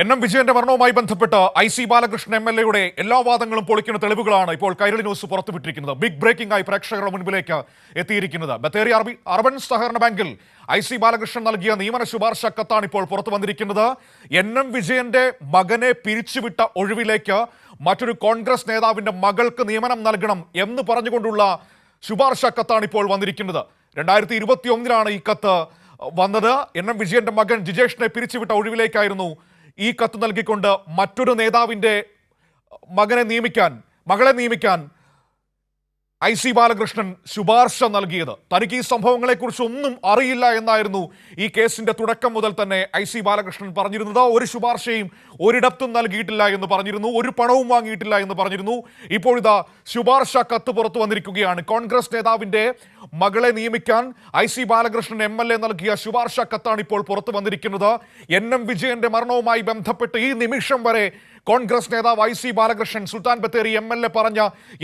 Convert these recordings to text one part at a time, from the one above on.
N M വിജയന്റെ മരണവുമായി ബന്ധപ്പെട്ട് I C Balakrishnan M L എയുടെ എല്ലാ വാദങ്ങളും പൊളിക്കുന്ന തെളിവുകളാണ് ഇപ്പോൾ കൈരളി ന്യൂസ് പുറത്തുവിട്ടിരിക്കുന്നത്. ബിഗ് ബ്രേക്കിംഗ് ആയി പ്രേക്ഷകരുടെ മുൻപിലേക്ക് എത്തിയിരിക്കുന്നത്. ബത്തേരി അർബി അർബൻ സഹകരണ ബാങ്കിൽ ഐ സി ബാലകൃഷ്ണൻ നൽകിയ നിയമന ശുപാർശ കത്താണ് ഇപ്പോൾ പുറത്തു വന്നിരിക്കുന്നത്. എൻ എം വിജയന്റെ മകനെ പിരിച്ചുവിട്ട ഒഴിവിലേക്ക് മറ്റൊരു കോൺഗ്രസ് നേതാവിന്റെ മകൾക്ക് നിയമനം നൽകണം എന്ന് പറഞ്ഞുകൊണ്ടുള്ള ശുപാർശ കത്താണ് ഇപ്പോൾ വന്നിരിക്കുന്നത്. രണ്ടായിരത്തി ഇരുപത്തി ഒന്നിലാണ് ഈ കത്ത് വന്നത്. എൻ എം വിജയന്റെ മകൻ ജിജേഷിനെ പിരിച്ചുവിട്ട ഒഴിവിലേക്കായിരുന്നു ഈ കത്ത് നൽകിക്കൊണ്ട് മറ്റൊരു നേതാവിന്റെ മകനെ നിയമിക്കാൻ മകളെ നിയമിക്കാൻ ഐ സി ബാലകൃഷ്ണൻ ശുപാർശ നൽകിയത്. തനിക്ക് ഈ സംഭവങ്ങളെക്കുറിച്ച് ഒന്നും അറിയില്ല എന്നായിരുന്നു ഈ കേസിന്റെ തുടക്കം മുതൽ തന്നെ ഐ സി ബാലകൃഷ്ണൻ പറഞ്ഞിരുന്നത്. ഒരു ശുപാർശയും ഒരിടത്തും നൽകിയിട്ടില്ല എന്ന് പറഞ്ഞിരുന്നു. ഒരു പണവും വാങ്ങിയിട്ടില്ല എന്ന് പറഞ്ഞിരുന്നു. ഇപ്പോഴിതാ ശുപാർശ കത്ത് പുറത്തു വന്നിരിക്കുകയാണ്. കോൺഗ്രസ് നേതാവിന്റെ മകളെ നിയമിക്കാൻ I C Balakrishnan M L A നൽകിയ ശുപാർശ കത്താണ് ഇപ്പോൾ പുറത്തു വന്നിരിക്കുന്നത്. എൻ എം വിജയന്റെ മരണവുമായി ബന്ധപ്പെട്ട് ഈ നിമിഷം വരെ കോൺഗ്രസ് നേതാവ് I C Balakrishnan Sultan Bathery M L A പറഞ്ഞ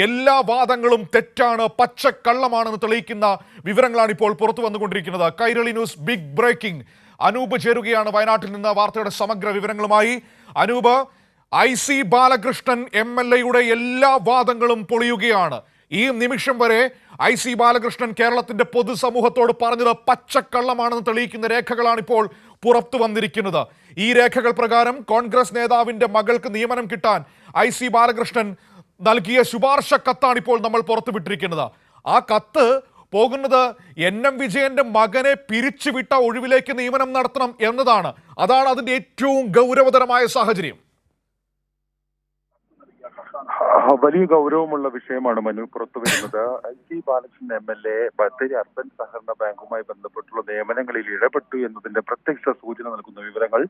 എല്ലാ വാദങ്ങളും തെറ്റാണ് പച്ചക്കള്ളമാണെന്ന് തെളിയിക്കുന്ന വിവരങ്ങളാണ് ഇപ്പോൾ പുറത്തു വന്നുകൊണ്ടിരിക്കുന്നത്. Kairali news big breaking. Anoop ചേരുകയാണ് വയനാട്ടിൽ നിന്ന് വാർത്തയുടെ സമഗ്ര വിവരങ്ങളുമായി. Anoop I C Balakrishnan M L എയുടെ എല്ലാ വാദങ്ങളും പൊളിയുകയാണ്. ഈ നിമിഷം വരെ ഐ സി ബാലകൃഷ്ണൻ കേരളത്തിന്റെ പൊതുസമൂഹത്തോട് പറഞ്ഞത് പച്ചക്കള്ളമാണെന്ന് തെളിയിക്കുന്ന രേഖകളാണ് ഇപ്പോൾ പുറത്തു വന്നിരിക്കുന്നത്. ഈ രേഖകൾ പ്രകാരം കോൺഗ്രസ് നേതാവിന്റെ മകൾക്ക് നിയമനം കിട്ടാൻ ഐ സി ബാലകൃഷ്ണൻ നൽകിയ ശുപാർശ കത്താണിപ്പോൾ നമ്മൾ പുറത്തുവിട്ടിരിക്കുന്നത്. ആ കത്ത് പോകുന്നത് എൻ എം വിജയന്റെ മകനെ പിരിച്ചുവിട്ട ഒഴിവിലേക്ക് നിയമനം നടത്തണം എന്നതാണ്. അതാണ് അതിന്റെ ഏറ്റവും ഗൗരവതരമായ സാഹചര്യം ആ, വലിയ ഗൗരവമുള്ള വിഷയമാണ് മനു. പുറത്തു വരുന്നത് T Balakrishnan M L A Bathery urban സഹകരണ ബാങ്കുമായി ബന്ധപ്പെട്ടുള്ള നിയമനങ്ങളിൽ ഇടപെട്ടു എന്നതിന്റെ പ്രത്യക്ഷ സൂചന നൽകുന്ന വിവരങ്ങൾ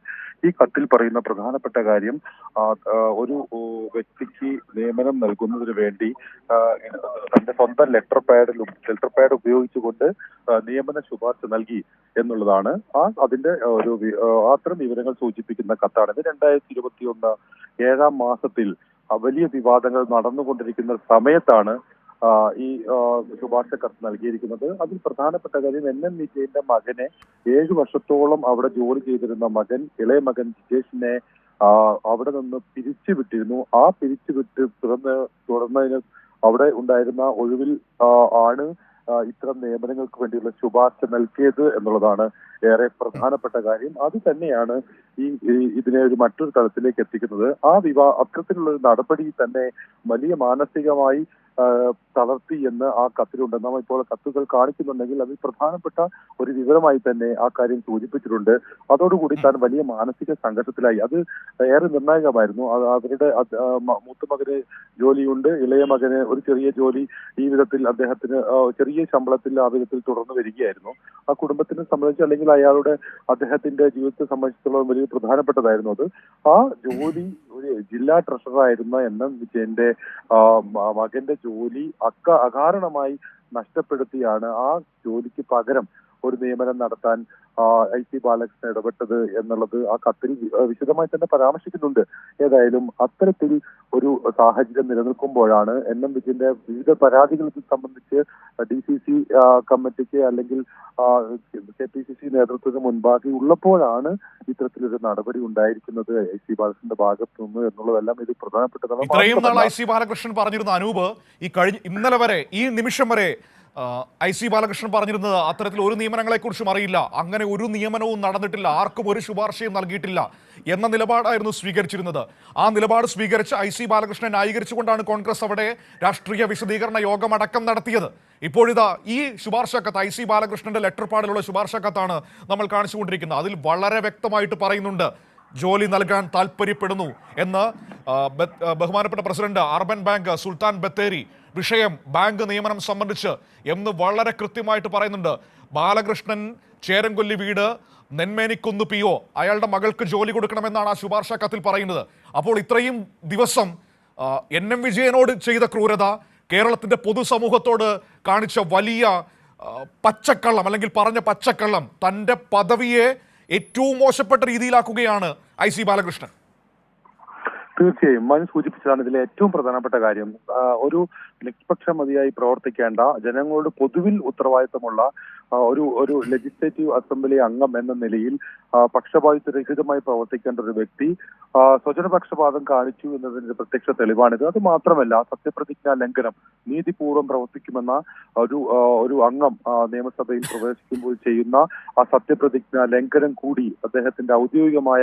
ഈ കത്തിൽ പറയുന്ന പ്രധാനപ്പെട്ട കാര്യം ഒരു വ്യക്തിക്ക് നിയമനം നൽകുന്നതിന് വേണ്ടി തന്റെ സ്വന്തം ലെറ്റർ പാഡിൽ ലെറ്റർ പാഡ് ഉപയോഗിച്ചുകൊണ്ട് നിയമന ശുപാർശ നൽകി എന്നുള്ളതാണ്. ആ അതിന്റെ ഒരു അത്തരം വിവരങ്ങൾ സൂചിപ്പിക്കുന്ന കത്താണ്. ഇത് രണ്ടായിരത്തി ഇരുപത്തി ഒന്ന് ഏഴാം മാസത്തിൽ വലിയ വിവാദങ്ങൾ നടന്നുകൊണ്ടിരിക്കുന്ന സമയത്താണ് ഈ ശുപാർശ കത്ത് നൽകിയിരിക്കുന്നത്. അതിൽ പ്രധാനപ്പെട്ട കാര്യം എൻ എം വിജയന്റെ മകനെ ഏഴു വർഷത്തോളം അവിടെ ജോലി ചെയ്തിരുന്ന മകൻ ഇളയ മകൻ ജിജേഷിനെ അവിടെ നിന്ന് പിരിച്ചുവിട്ടിരുന്നു. ആ പിരിച്ചുവിട്ട് തുറന്ന് തുടർന്നതിന് അവിടെ ഉണ്ടായിരുന്ന ഒഴിവിൽ ആണ് ഇത്തരം നിയമനങ്ങൾക്ക് വേണ്ടിയുള്ള ശുപാർശ നൽകിയത് എന്നുള്ളതാണ് ഏറെ പ്രധാനപ്പെട്ട കാര്യം. അത് തന്നെയാണ് ഈ ഇതിനെ ഒരു മറ്റൊരു തലത്തിലേക്ക് എത്തിക്കുന്നത്. ആ വിവാ അത്തരത്തിലുള്ള ഒരു നടപടി തന്നെ വലിയ മാനസികമായി തളർത്തി എന്ന് ആ കത്തിലുണ്ട്. നാം ഇപ്പോൾ കത്തുകൾ കാണിക്കുന്നുണ്ടെങ്കിൽ അതിൽ പ്രധാനപ്പെട്ട ഒരു വിവരമായി തന്നെ ആ കാര്യം സൂചിപ്പിച്ചിട്ടുണ്ട്. അതോടുകൂടി താൻ വലിയ മാനസിക സംഘർഷത്തിലായി. അത് ഏറെ നിർണായകമായിരുന്നു. അവരുടെ മൂത്ത മകന് ജോലിയുണ്ട്. ഇളയ മകന് ഒരു ചെറിയ ജോലി ഈ വിധത്തിൽ അദ്ദേഹത്തിന് ചെറിയ ശമ്പളത്തിൽ ആ വിധത്തിൽ തുടർന്ന് വരികയായിരുന്നു. ആ കുടുംബത്തിനെ സംബന്ധിച്ച് അല്ലെങ്കിൽ അയാളുടെ അദ്ദേഹത്തിന്റെ ജീവിതത്തെ സംബന്ധിച്ചിടത്തോളം വലിയ പ്രധാനപ്പെട്ടതായിരുന്നു അത്. ആ ജോലി ഒരു ജില്ലാ ട്രഷററായിരുന്ന എൻ എം വിജയന്റെ മകന്റെ ജോലി അക്ക അകാരണമായി നഷ്ടപ്പെടുത്തിയാണ് ആ ജോലിക്ക് പകരം ഒരു നിയമനം നടത്താൻ ഐ സി ബാലകൃഷ്ണൻ ഇടപെട്ടത് എന്നുള്ളത് ആ കത്തിൽ വിശദമായി തന്നെ പരാമർശിക്കുന്നുണ്ട്. ഏതായാലും അത്തരത്തിൽ ഒരു സാഹചര്യം നിലനിൽക്കുമ്പോഴാണ് എൻ എം വിജയന്റെ വിവിധ പരാതികൾ സംബന്ധിച്ച് ഡി സി സി കമ്മിറ്റിക്ക് അല്ലെങ്കിൽ കെ പി സി സി നേതൃത്വത്തിന് മുൻപാകെ ഉള്ളപ്പോഴാണ് ഇത്തരത്തിലൊരു നടപടി ഉണ്ടായിരിക്കുന്നത് ഐ സി ബാലകൃഷ്ണന്റെ ഭാഗത്തു നിന്ന് എന്നുള്ളതെല്ലാം ഇത് പ്രധാനപ്പെട്ടതാണ്. ഇത്രയും നാൾ ഐ സി ബാലകൃഷ്ണൻ പറഞ്ഞിരുന്ന അനൂപ് ഈ കഴിഞ്ഞ ഇന്നലെ വരെ ഈ നിമിഷം വരെ ഐ സി ബാലകൃഷ്ണൻ പറഞ്ഞിരുന്നത് അത്തരത്തിൽ ഒരു നിയമനങ്ങളെക്കുറിച്ചും അറിയില്ല. അങ്ങനെ ഒരു നിയമനവും നടന്നിട്ടില്ല. ആർക്കും ഒരു ശുപാർശയും നൽകിയിട്ടില്ല എന്ന നിലപാടായിരുന്നു സ്വീകരിച്ചിരുന്നത്. ആ നിലപാട് സ്വീകരിച്ച് ഐ സി ബാലകൃഷ്ണൻ ന്യായീകരിച്ചുകൊണ്ടാണ് കോൺഗ്രസ് അവിടെ രാഷ്ട്രീയ വിശദീകരണ യോഗമടക്കം നടത്തിയത്. ഇപ്പോഴിതാ ഈ ശുപാർശ കത്ത് ഐ സി ബാലകൃഷ്ണന്റെ ലെറ്റർ പാടിലുള്ള ശുപാർശ കത്താണ് നമ്മൾ കാണിച്ചുകൊണ്ടിരിക്കുന്നത്. അതിൽ വളരെ വ്യക്തമായിട്ട് പറയുന്നുണ്ട് ജോലി നൽകാൻ താല്പര്യപ്പെടുന്നു എന്ന് ബഹുമാനപ്പെട്ട president urban bank Sultan Bathery വിഷയം ബാങ്ക് നിയമനം സംബന്ധിച്ച് എന്ന് വളരെ കൃത്യമായിട്ട് പറയുന്നുണ്ട്. ബാലകൃഷ്ണൻ ചേരൻകൊല്ലി വീട് നെന്മേനിക്കുന്ന് പി ഒ അയാളുടെ മകൾക്ക് ജോലി കൊടുക്കണമെന്നാണ് ആ ശുപാർശ കത്തിൽ പറയുന്നത്. അപ്പോൾ ഇത്രയും ദിവസം എൻ എം വിജയനോട് ചെയ്ത ക്രൂരത കേരളത്തിന്റെ പൊതുസമൂഹത്തോട് കാണിച്ച വലിയ പച്ചക്കള്ളം അല്ലെങ്കിൽ പറഞ്ഞ പച്ചക്കള്ളം തന്റെ പദവിയെ ഏറ്റവും മോശപ്പെട്ട രീതിയിലാക്കുകയാണ് ഐ സി ബാലകൃഷ്ണൻ. തീർച്ചയായും. മനു സൂചിപ്പിച്ചതാണ് ഇതിലെ ഏറ്റവും പ്രധാനപ്പെട്ട കാര്യം. ഒരു നിഷ്പക്ഷമതിയായി പ്രവർത്തിക്കേണ്ട ജനങ്ങളോട് പൊതുവിൽ ഉത്തരവാദിത്തമുള്ള ഒരു ഒരു ലെജിസ്ലേറ്റീവ് അസംബ്ലി അംഗം എന്ന നിലയിൽ പക്ഷപാതിത്വരഹിതമായി പ്രവർത്തിക്കേണ്ട ഒരു വ്യക്തി സ്വജനപക്ഷപാതം കാണിച്ചു എന്നതിന്റെ പ്രത്യക്ഷ തെളിവാണിത്. അത് മാത്രമല്ല സത്യപ്രതിജ്ഞാ ലംഘനം നീതിപൂർവം പ്രവർത്തിക്കുമെന്ന ഒരു ഒരു അംഗം നിയമസഭയിൽ പ്രവേശിക്കുമ്പോൾ ചെയ്യുന്ന ആ സത്യപ്രതിജ്ഞാ ലംഘനം കൂടി അദ്ദേഹത്തിന്റെ ഔദ്യോഗികമായ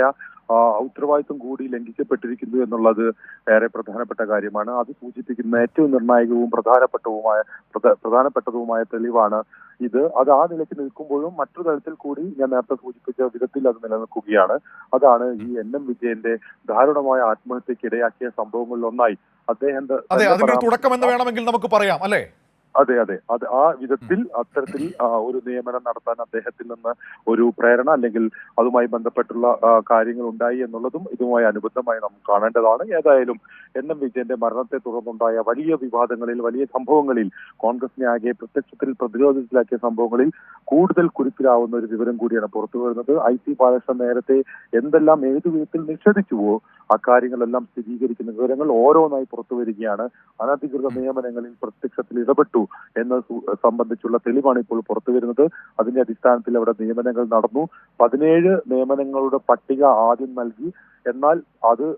ഉത്തരവാദിത്വം കൂടി ലംഘിക്കപ്പെട്ടിരിക്കുന്നു എന്നുള്ളത് ഏറെ പ്രധാനപ്പെട്ട കാര്യമാണ്. അത് സൂചിപ്പിക്കുന്ന ഏറ്റവും നിർണായകവും പ്രധാനപ്പെട്ടവുമായ പ്രധ- പ്രധാനപ്പെട്ടതുമായ തെളിവാണ് ഇത്. അത് ആ നിലയ്ക്ക് നിൽക്കുമ്പോഴും മറ്റു തലത്തിൽ കൂടി ഞാൻ നേരത്തെ സൂചിപ്പിച്ച വിധത്തിൽ അത് നിലനിൽക്കുകയാണ്. അതാണ് ഈ എൻ എം വിജയന്റെ ദാരുണമായ ആത്മഹത്യക്ക് ഇടയാക്കിയ സംഭവങ്ങളിൽ ഒന്നായി. അദ്ദേഹം അതെ അതിന്റെ തുടക്കം എന്ന് വേണമെങ്കിൽ നമുക്ക് പറയാം അല്ലേ? അതെ അതെ. അത് ആ വിധത്തിൽ അത്തരത്തിൽ ഒരു നിയമനം നടത്താൻ അദ്ദേഹത്തിൽ നിന്ന് ഒരു പ്രേരണ അല്ലെങ്കിൽ അതുമായി ബന്ധപ്പെട്ടുള്ള കാര്യങ്ങൾ ഉണ്ടായി എന്നുള്ളതും ഇതുമായി അനുബന്ധമായി നമുക്ക് കാണേണ്ടതാണ്. ഏതായാലും എൻ എം വിജയന്റെ മരണത്തെ തുടർന്നുണ്ടായ വലിയ വിവാദങ്ങളിൽ വലിയ സംഭവങ്ങളിൽ കോൺഗ്രസിനെ ആകെ പ്രത്യക്ഷത്തിൽ പ്രതിരോധത്തിലാക്കിയ സംഭവങ്ങളിൽ കൂടുതൽ കുരുക്കിലാവുന്ന ഒരു വിവരം കൂടിയാണ് പുറത്തു വരുന്നത് ഐ സി ബാലകൃഷ്ണൻ നേരത്തെ എന്തെല്ലാം ഏതു വിധത്തിൽ നിഷേധിച്ചുവോ അക്കാര്യങ്ങളെല്ലാം സ്ഥിരീകരിക്കുന്ന വിവരങ്ങൾ ഓരോന്നായി പുറത്തു വരികയാണ്. അനധികൃത നിയമനങ്ങളിൽ പ്രത്യക്ഷത്തിൽ ഇടപെട്ടു എന്ന് സംബന്ധിച്ചുള്ള തെളിവാണ് ഇപ്പോൾ പുറത്തു വരുന്നത്. അതിന്റെ അടിസ്ഥാനത്തിൽ അവിടെ നിയമനങ്ങൾ നടന്നു. പതിനേഴ് നിയമനങ്ങളുടെ പട്ടിക ആദ്യം നൽകി. എന്നാൽ അത്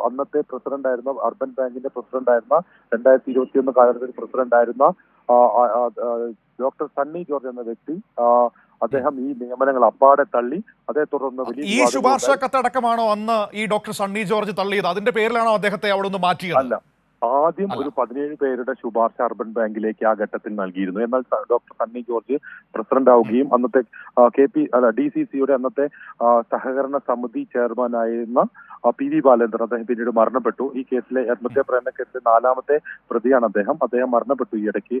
അന്നത്തെ പ്രസിഡന്റ് ആയിരുന്ന അർബൻ ബാങ്കിന്റെ പ്രസിഡന്റ് ആയിരുന്ന രണ്ടായിരത്തി ഇരുപത്തിയൊന്ന് കാലഘട്ടത്തിൽ പ്രസിഡന്റ് ആയിരുന്ന ആ, ആ, ആ, ഡോക്ടർ സണ്ണി ജോർജ് എന്ന വ്യക്തി അദ്ദേഹം ഈ നിയമനങ്ങൾ അപ്പാടെ തള്ളി അതേ തുടർന്ന് വലിയ ഈ ശുപാർശ കത്തടക്കമാണോ അന്ന് ഈ ഡോക്ടർ സണ്ണി ജോർജ് തള്ളിയത്? അതിന്റെ പേരിലാണോ അദ്ദേഹത്തെ അവിടെ നിന്ന് മാറ്റിയത്? അല്ല. ആദ്യം ഒരു പതിനേഴ് പേരുടെ ശുപാർശ അർബൻ ബാങ്കിലേക്ക് ആ ഘട്ടത്തിൽ നൽകിയിരുന്നു. എന്നാൽ ഡോക്ടർ സണ്ണി ജോർജ് പ്രസിഡന്റ് ആവുകയും അന്നത്തെ കെ പി അല്ല ഡി സി സിയുടെ അന്നത്തെ സഹകരണ സമിതി ചെയർമാനായിരുന്ന പി വി ബാലേന്ദ്രൻ അദ്ദേഹം പിന്നീട് മരണപ്പെട്ടു. ഈ കേസിലെ ആത്മഹത്യാ പ്രേരണ കേസിലെ നാലാമത്തെ പ്രതിയാണ് അദ്ദേഹം. അദ്ദേഹം മരണപ്പെട്ടു ഈ ഇടയ്ക്ക്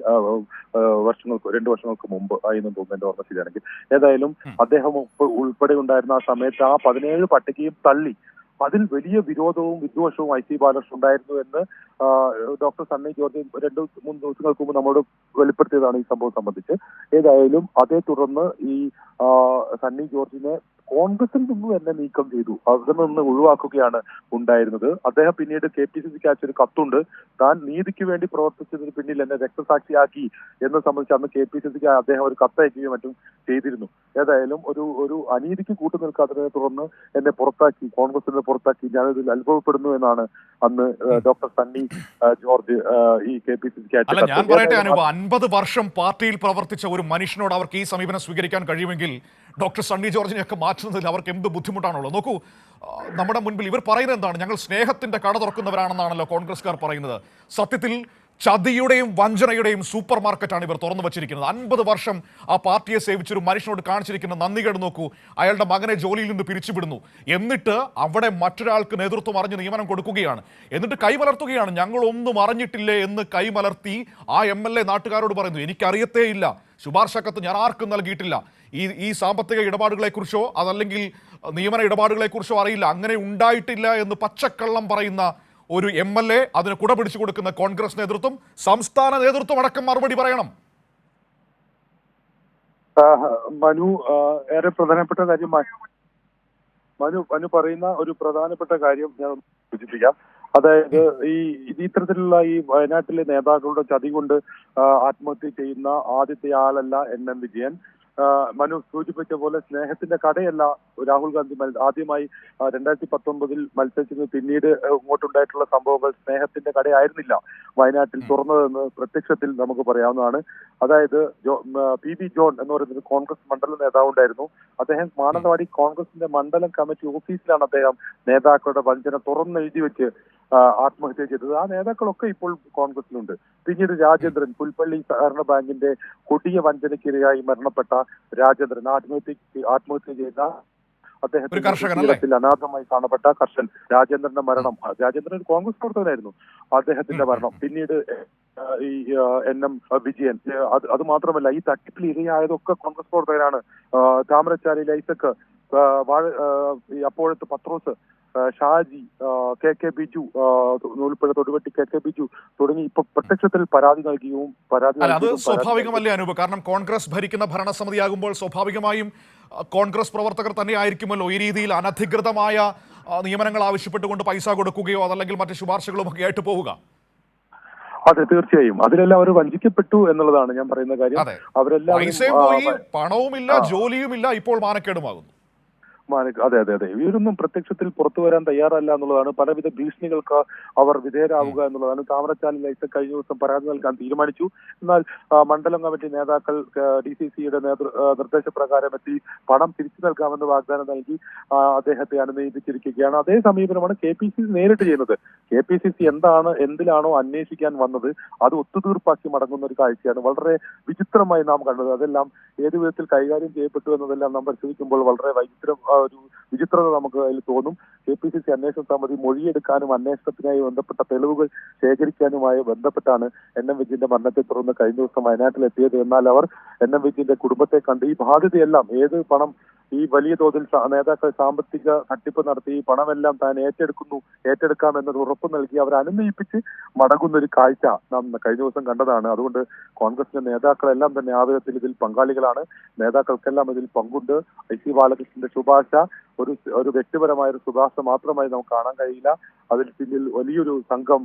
വർഷങ്ങൾക്ക് രണ്ടു വർഷങ്ങൾക്ക് മുമ്പ് ആയിരുന്നു തോന്നുന്നു എന്റെ ഓർമ്മ ശരിയാണെങ്കിൽ. ഏതായാലും അദ്ദേഹം ഉൾപ്പെടെ ഉണ്ടായിരുന്ന ആ സമയത്ത് ആ പതിനേഴ് പട്ടികയും തള്ളി. അതിൽ വലിയ വിരോധവും വിദ്വേഷവും ഐ സി ബാലകൃഷ്ണൻ ഉണ്ടായിരുന്നു എന്ന് ഡോക്ടർ സണ്ണി ജോർജ് രണ്ട് മൂന്ന് ദിവസങ്ങൾക്ക് മുമ്പ് നമ്മോട് വെളിപ്പെടുത്തിയതാണ് ഈ സംഭവം സംബന്ധിച്ച്. ഏതായാലും അതേ തുടർന്ന് ഈ സണ്ണി ജോർജിനെ കോൺഗ്രസിൽ നിന്നും എന്നെ നീക്കം ചെയ്തു. അവിടെ നിന്ന് ഒഴിവാക്കുകയാണ് ഉണ്ടായിരുന്നത്. അദ്ദേഹം പിന്നീട് കെ പി സി സിക്ക് അയച്ചൊരു കത്തുണ്ട്. താൻ നീതിക്ക് വേണ്ടി പ്രവർത്തിച്ചതിന് പിന്നിൽ എന്നെ രക്തസാക്ഷിയാക്കി എന്ന് സംബന്ധിച്ച് അന്ന് കെ പി സി സിക്ക് അദ്ദേഹം ഒരു കത്തയക്കുകയും മറ്റും ചെയ്തിരുന്നു. ഏതായാലും ഒരു ഒരു അനീതിക്ക് കൂട്ടുനിൽക്കാത്തതിനെ തുടർന്ന് എന്നെ പുറത്താക്കി കോൺഗ്രസിൽ നിന്ന് പുറത്താക്കി ഞാനിതിൽ അനുഭവപ്പെടുന്നു എന്നാണ് അന്ന് ഡോക്ടർ സണ്ണി ജോർജ് ഈ കെ പി സി സി ഞാൻ പറയട്ടെ. അൻപത് വർഷം പാർട്ടിയിൽ പ്രവർത്തിച്ച ഒരു മനുഷ്യനോട് അവർക്ക് ഈ സമീപനം സ്വീകരിക്കാൻ കഴിയുമെങ്കിൽ ഡോക്ടർ സണ്ണി ജോർജിനെയൊക്കെ മാറ്റുന്നതിൽ അവർക്ക് എന്ത് ബുദ്ധിമുട്ടാണുള്ളത്? നോക്കൂ നമ്മുടെ മുൻപിൽ ഇവർ പറയുന്നത് എന്താണ്? ഞങ്ങൾ സ്നേഹത്തിന്റെ കട തുറക്കുന്നവരാണെന്നാണല്ലോ കോൺഗ്രസ്സുകാർ പറയുന്നത്. സത്യത്തിൽ ചതിയുടെയും വഞ്ചനയുടെയും സൂപ്പർ മാർക്കറ്റാണ് ഇവർ തുറന്നു വച്ചിരിക്കുന്നത്. അൻപത് വർഷം ആ പാർട്ടിയെ സേവിച്ചൊരു മനുഷ്യനോട് കാണിച്ചിരിക്കുന്ന നന്ദികേട് നോക്കൂ. അയാളുടെ മകനെ ജോലിയിൽ നിന്ന് പിരിച്ചുവിടുന്നു. എന്നിട്ട് അവിടെ മറ്റൊരാൾക്ക് നേതൃത്വം അറിഞ്ഞ് നിയമനം കൊടുക്കുകയാണ്. എന്നിട്ട് കൈമലർത്തുകയാണ്. ഞങ്ങളൊന്നും അറിഞ്ഞിട്ടില്ലേ എന്ന് കൈമലർത്തി ആ എം എൽ എ നാട്ടുകാരോട് പറയുന്നു. എനിക്കറിയത്തേ ഇല്ല. ശുപാർശ കത്ത് ഞാൻ ആർക്കും നൽകിയിട്ടില്ല. ഈ ഈ സാമ്പത്തിക ഇടപാടുകളെക്കുറിച്ചോ അതല്ലെങ്കിൽ നിയമന ഇടപാടുകളെക്കുറിച്ചോ അറിയില്ല. അങ്ങനെ ഉണ്ടായിട്ടില്ല എന്ന് പച്ചക്കള്ളം പറയുന്ന ഒരു എം എൽ എ അതിന് കുട പിടിച്ചു കൊടുക്കുന്ന കോൺഗ്രസ് നേതൃത്വം സംസ്ഥാന നേതൃത്വം അടക്കം മറുപടി പറയണം. മനു ഏറെ പ്രധാനപ്പെട്ട കാര്യം മ- മനു മനു പറയുന്ന ഒരു പ്രധാനപ്പെട്ട കാര്യം ഞാൻ സൂചിപ്പിക്കാം. അതായത് ഈ ഇത്തരത്തിലുള്ള ഈ വയനാട്ടിലെ നേതാക്കളുടെ ചതി കൊണ്ട് ആത്മഹത്യ ചെയ്യുന്ന ആദ്യത്തെ ആളല്ല എൻ എം വിജയൻ. മനു സൂചിപ്പിച്ച പോലെ സ്നേഹത്തിന്റെ കടയല്ല രാഹുൽ ഗാന്ധി ആദ്യമായി രണ്ടായിരത്തി പത്തൊമ്പതിൽ മത്സരിച്ചത്. പിന്നീട് ഇങ്ങോട്ടുണ്ടായിട്ടുള്ള സംഭവങ്ങൾ സ്നേഹത്തിന്റെ കടയായിരുന്നില്ല വയനാട്ടിൽ തുറന്നതെന്ന് പ്രത്യക്ഷത്തിൽ നമുക്ക് പറയാവുന്നതാണ്. അതായത് പി ബി ജോൺ എന്ന് പറയുന്നത് കോൺഗ്രസ് മണ്ഡല നേതാവുണ്ടായിരുന്നു. അദ്ദേഹം മാനന്തവാടി കോൺഗ്രസിന്റെ മണ്ഡലം കമ്മിറ്റി ഓഫീസിലാണ് അദ്ദേഹം നേതാക്കളുടെ വഞ്ചന തുറന്നെഴുതി വെച്ച് ആത്മഹത്യ ചെയ്തത്. ആ നേതാക്കളൊക്കെ ഇപ്പോൾ കോൺഗ്രസിലുണ്ട് പിന്നീട് രാജേന്ദ്രൻ പുൽപ്പള്ളി സഹകരണ ബാങ്കിന്റെ കൊടിയ വഞ്ചനയ്ക്കിരയായി മരണപ്പെട്ട രാജേന്ദ്രൻ ആത്മഹത്യ ആത്മഹത്യ ചെയ്ത അദ്ദേഹത്തിൽ അനാഥമായി കാണപ്പെട്ട കർഷൻ രാജേന്ദ്രന്റെ മരണം. രാജേന്ദ്രൻ ഒരു കോൺഗ്രസ് പ്രവർത്തകനായിരുന്നു അദ്ദേഹത്തിന്റെ മരണം. പിന്നീട് ഈ എൻ എം വിജയൻ. അത് അത് മാത്രമല്ല ഈ തട്ടിപ്പിൽ ഇരയായതൊക്കെ കോൺഗ്രസ് പ്രവർത്തകരാണ് താമരശ്ശാലി ലൈസക്ക് വാഴ അപ്പോഴത്തെ Pathrose Shaji K K Biju Noolpuzha Thoduvetti K K Biju തുടങ്ങി ഇപ്പൊ പ്രത്യക്ഷത്തിൽ പരാതി നൽകിയും പരാതി അത് സ്വാഭാവികമല്ലേ അനൂപ്? കാരണം കോൺഗ്രസ് ഭരിക്കുന്ന ഭരണസമിതിയാകുമ്പോൾ സ്വാഭാവികമായും കോൺഗ്രസ് പ്രവർത്തകർ തന്നെ ആയിരിക്കുമല്ലോ ഈ രീതിയിൽ അനധികൃതമായ നിയമനങ്ങൾ ആവശ്യപ്പെട്ടുകൊണ്ട് പൈസ കൊടുക്കുകയോ അതല്ലെങ്കിൽ മറ്റ് ശുപാർശകളും ഒക്കെ ആയിട്ട് പോവുക? അതെ തീർച്ചയായും. അതിലെല്ലാം അവർ വഞ്ചിക്കപ്പെട്ടു എന്നുള്ളതാണ് ഞാൻ പറയുന്ന കാര്യം. അവരെല്ലാം പൈസയും പോയി പണവുമില്ല ജോലിയുമില്ല ഇപ്പോൾ മാനക്കേടുമാകുന്നു. മാനക- അതെ അതെ അതെ. ഇവരൊന്നും പ്രത്യക്ഷത്തിൽ പുറത്തു വരാൻ തയ്യാറല്ല എന്നുള്ളതാണ്. പലവിധ ഭീഷണികൾക്ക് അവർ വിധേയരാവുക എന്നുള്ളതാണ്. താമരച്ചാലിൽ ഐസക് കഴിഞ്ഞ ദിവസം പരാതി നൽകാൻ തീരുമാനിച്ചു. എന്നാൽ മണ്ഡലം കമ്മിറ്റി നേതാക്കൾ ഡി സി സിയുടെ നിർദ്ദേശപ്രകാരം എത്തി പണം തിരിച്ചു നൽകാമെന്ന് വാഗ്ദാനം നൽകി അദ്ദേഹത്തെ അനുനയിപ്പിച്ചിരിക്കുകയാണ്. അതേ സമീപനമാണ് കെ പി സി സി നേരിട്ട് ചെയ്യുന്നത്. കെ പി സി സി എന്താണ് എന്തിലാണോ അന്വേഷിക്കാൻ വന്നത് അത് ഒത്തുതീർപ്പാക്കി മടങ്ങുന്ന ഒരു കാഴ്ചയാണ് വളരെ വിചിത്രമായി നാം കണ്ടത്. അതെല്ലാം ഏത് വിധത്തിൽ കൈകാര്യം ചെയ്യപ്പെട്ടു എന്നതെല്ലാം നാം പരിശോധിക്കുമ്പോൾ വളരെ വൈചിത്രം ഒരു വിചിത്രത നമുക്ക് അതിൽ തോന്നും. കെ പി സി സി അന്വേഷണ സമിതി മൊഴിയെടുക്കാനും അന്വേഷണത്തിനായി ബന്ധപ്പെട്ട തെളിവുകൾ ശേഖരിക്കാനുമായി ബന്ധപ്പെട്ടാണ് എൻ എം വിജയന്റെ മരണത്തെ തുടർന്ന് കഴിഞ്ഞ ദിവസം വയനാട്ടിലെത്തിയത്. എന്നാൽ അവർ എൻ എം വിജയന്റെ കുടുംബത്തെ കണ്ട് ഈ ബാധ്യതയെല്ലാം ഏത് പണം ഈ വലിയ തോതിൽ നേതാക്കൾ സാമ്പത്തിക തട്ടിപ്പ് നടത്തി പണമെല്ലാം താൻ ഏറ്റെടുക്കുന്നു ഏറ്റെടുക്കാം എന്നത് ഉറപ്പ് നൽകി അവർ അനുനയിപ്പിച്ച് മടങ്ങുന്ന ഒരു കാഴ്ച നാം കഴിഞ്ഞ ദിവസം കണ്ടതാണ്. അതുകൊണ്ട് കോൺഗ്രസിന്റെ നേതാക്കളെല്ലാം തന്നെ ആ വിധത്തിൽ ഇതിൽ പങ്കാളികളാണ്. നേതാക്കൾക്കെല്ലാം ഇതിൽ പങ്കുണ്ട്. ഐ സി ബാലകൃഷ്ണന്റെ ശുപാർശ ഒരു ഒരു വ്യക്തിപരമായ ഒരു ശുപാർശ മാത്രമായി നമുക്ക് കാണാൻ കഴിയില്ല. അതിൽ പിന്നിൽ വലിയൊരു സംഘം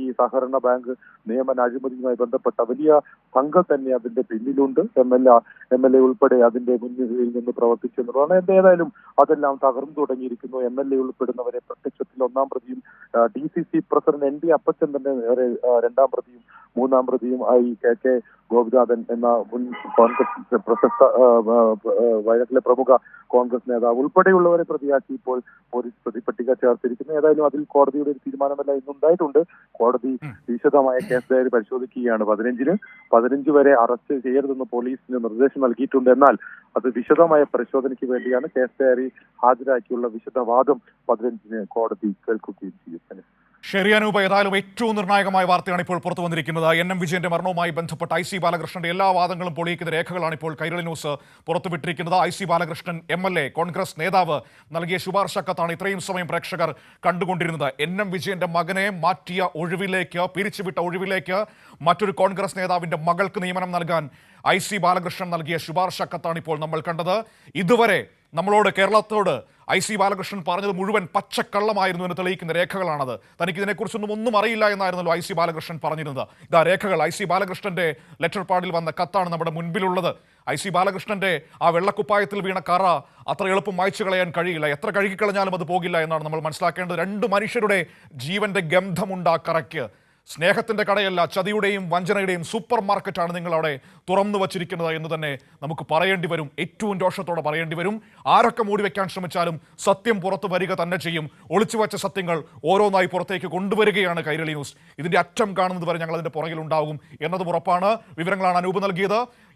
ഈ സഹകരണ ബാങ്ക് നിയമന അഴിമതിയുമായി ബന്ധപ്പെട്ട വലിയ സംഘം തന്നെ അതിന്റെ പിന്നിലുണ്ട്. M L M L A ഉൾപ്പെടെ അതിന്റെ മുൻനിരയിൽ നിന്ന് പ്രവർത്തിച്ചു എന്നുള്ളതാണ് അതെല്ലാം തകർന്നു തുടങ്ങിയിരിക്കുന്നു. എം എൽ എ ഉൾപ്പെടുന്നവരെ പ്രത്യക്ഷത്തിൽ ഒന്നാം പ്രതിയും D C C president N D Appachan തന്നെ രണ്ടാം പ്രതിയും മൂന്നാം പ്രതിയും ആയി കെ കെ ഗോപിനാഥൻ എന്ന മുൻ കോൺഗ്രസ് പ്രശസ്ത വയനാട്ടിലെ പ്രമുഖ കോൺഗ്രസ് നേതാവ് ഉൾപ്പെടെയുള്ളവരെ പ്രതിയാക്കി ഇപ്പോൾ പോലീസ് പ്രതിപട്ടിക ചേർത്തിരിക്കുന്നു. ഏതായാലും അതിൽ കോടതിയുടെ ഒരു തീരുമാനമല്ല ഇന്നുണ്ടായിട്ടുണ്ട്. കോടതി വിശദമായ കേസ് ഡയറി പരിശോധിക്കുകയാണ്. പതിനഞ്ചിന് പതിനഞ്ച് വരെ അറസ്റ്റ് ചെയ്യരുതെന്ന് പോലീസിന് നിർദ്ദേശം നൽകിയിട്ടുണ്ട്. എന്നാൽ അത് വിശദമായ പരിശോധനയ്ക്ക് വേണ്ടിയാണ് കേസ് ഡയറി ഹാജരാക്കിയുള്ള വിശദവാദം പതിനഞ്ചിന് കോടതി കേൾക്കുകയും ചെയ്യും. അനൂപ് ഏതായാലും ഏറ്റവും നിർണായകമായ വാർത്തയാണ് ഇപ്പോൾ പുറത്തു വന്നിരിക്കുന്നത്. എൻ എം വിജയന്റെ മരണവുമായി ബന്ധപ്പെട്ട ഐ സി ബാലകൃഷ്ണന്റെ എല്ലാ വാദങ്ങളും പൊളിയിക്കുന്ന രേഖകളാണ് ഇപ്പോൾ Kairali news പുറത്തുവിട്ടിരിക്കുന്നത് I C Balakrishnan M L A Congress നേതാവ് നൽകിയ ശുപാർശ കത്താണ് ഇത്രയും സമയം പ്രേക്ഷകർ കണ്ടുകൊണ്ടിരുന്നത്. എൻ എം വിജയന്റെ മകനെ മാറ്റിയ ഒഴിവിലേക്ക് പിരിച്ചുവിട്ട ഒഴിവിലേക്ക് മറ്റൊരു കോൺഗ്രസ് നേതാവിന്റെ മകൾക്ക് നിയമനം നൽകാൻ ഐ സി ബാലകൃഷ്ണൻ നൽകിയ ശുപാർശ കത്താണ് ഇപ്പോൾ നമ്മൾ കണ്ടത്. ഇതുവരെ നമ്മളോട് കേരളത്തോട് ഐ സി ബാലകൃഷ്ണൻ പറഞ്ഞത് മുഴുവൻ പച്ചക്കള്ളമായിരുന്നു എന്ന് തെളിയിക്കുന്ന രേഖകളാണത്. തനിക്ക് ഇതിനെക്കുറിച്ചൊന്നും ഒന്നും അറിയില്ല എന്നായിരുന്നല്ലോ ഐ സി ബാലകൃഷ്ണൻ പറഞ്ഞിരുന്നത്. ഇതാ രേഖകൾ. ഐ സി ബാലകൃഷ്ണന്റെ ലെറ്റർ പാഡിൽ വന്ന കത്താണ് നമ്മുടെ മുൻപിലുള്ളത്. ഐ സി ബാലകൃഷ്ണന്റെ ആ വെള്ളക്കുപ്പായത്തിൽ വീണ കറ അത്ര എളുപ്പം മായ്ച്ചു കളയാൻ കഴിയില്ല. എത്ര കഴുകിക്കളഞ്ഞാലും അത് പോകില്ല എന്നാണ് നമ്മൾ മനസ്സിലാക്കേണ്ടത്. രണ്ട് മനുഷ്യരുടെ ജീവന്റെ ഗന്ധമുണ്ട് ആ കറയ്ക്ക്. സ്നേഹത്തിന്റെ കടയല്ല ചതിയുടെയും വഞ്ചനയുടെയും സൂപ്പർ മാർക്കറ്റാണ് നിങ്ങൾ അവിടെ തുറന്നു വച്ചിരിക്കുന്നത് എന്ന് തന്നെ നമുക്ക് പറയേണ്ടി വരും. ഏറ്റവും രോഷത്തോടെ പറയേണ്ടി വരും. ആരൊക്കെ മൂടി വെക്കാൻ ശ്രമിച്ചാലും സത്യം പുറത്തു വരിക തന്നെ ചെയ്യും. ഒളിച്ചു വച്ച സത്യങ്ങൾ ഓരോന്നായി പുറത്തേക്ക് കൊണ്ടുവരികയാണ് കൈരളി ന്യൂസ്. ഇതിന്റെ അറ്റം കാണുന്നത് വരെ ഞങ്ങൾ അതിന്റെ പുറകിലുണ്ടാകും. എന്നതും ഉറപ്പാണ്. വിവരങ്ങളാണ് അനൂപ് നൽകിയത്.